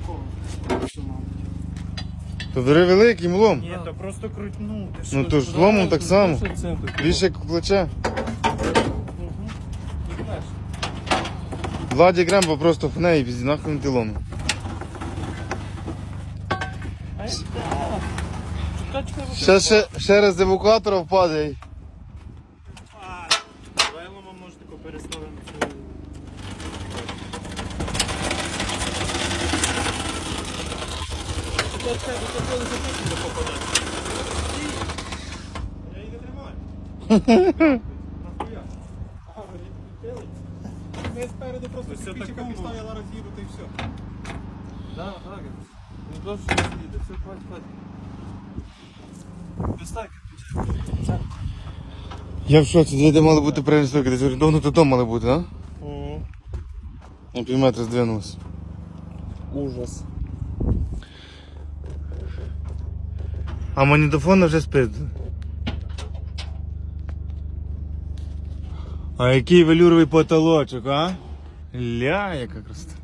такого. Що, мабуть. То бери великий млом. Ні, то просто крутнути. Ну то ж ломом так само. Більше центр. Більше як плече. Угу. І далі. Владі Грембо просто пхне і пізді нахуй ти лому. Ай, да. Чекай, чекай, бо- Ще, ще, ще раз з евакуатора впаде. А, Давай лома може тако переставимо цю. Чекай, чекай, бо це коли запитку не попаде. Я її не тримаю. Ми спереду просто зараз їду, та й все. Да, так. Що не їде, все хватить, хватить. Достай кирпича. Я в шоці, де мали бути перенесли, десь орієнтовно то там мали бути, а? На півметра здвинулося. Ужас. А магнітофон вже спить. А який велюровий потолочок, а? Ля, яка красота.